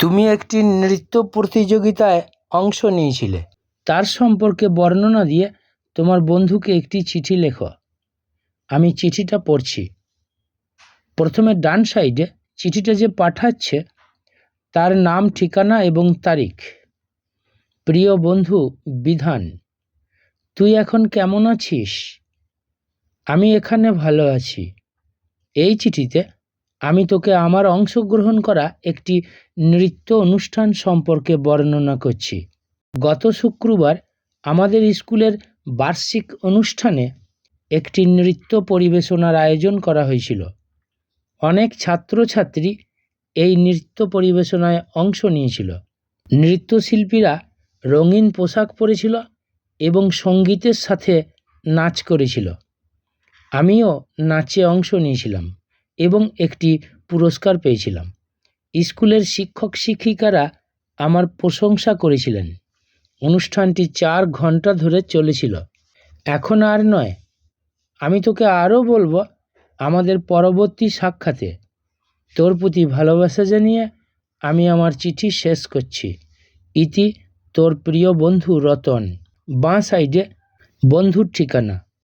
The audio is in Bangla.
তুমি একটি নৃত্য প্রতিযোগিতায় অংশ নিয়েছিলে। তার সম্পর্কে বর্ণনা দিয়ে তোমার বন্ধুকে একটি চিঠি লেখো। আমি চিঠিটা পড়ছি। প্রথমে ডান সাইডে চিঠিটা যে পাঠাচ্ছে, তার নাম, ঠিকানা এবং তারিখ। প্রিয় বন্ধু, বিধান, তুই এখন কেমন আছিস? আমি এখানে ভালো আছি। এই চিঠিতে আমি তোকে আমার অংশগ্রহণ করা একটি নৃত্য অনুষ্ঠান সম্পর্কে বর্ণনা করছি। গত শুক্রবার আমাদের স্কুলের বার্ষিক অনুষ্ঠানে একটি নৃত্য পরিবেশনার আয়োজন করা হয়েছিল। অনেক ছাত্রছাত্রী এই নৃত্য পরিবেশনায় অংশ নিয়েছিল। নৃত্যশিল্পীরা রঙিন পোশাক পরেছিল এবং সঙ্গীতের সাথে নাচ করেছিল। আমিও নাচে অংশ নিয়েছিলাম। এবং একটি পুরস্কার পেয়েছিলাম। স্কুলের শিক্ষক শিক্ষিকারা আমার প্রশংসা করেছিলেন। অনুষ্ঠানটি চার ঘণ্টা ধরে চলেছিল। এখন আর নয়। আমি তোকে আরও বলব আমাদের পরবর্তী সাক্ষাতে। তোর প্রতি ভালোবাসা জানিয়ে আমি আমার চিঠি শেষ করছি। ইতি তোর প্রিয় বন্ধু রতন। বাঁ সাইডে বন্ধুর ঠিকানা।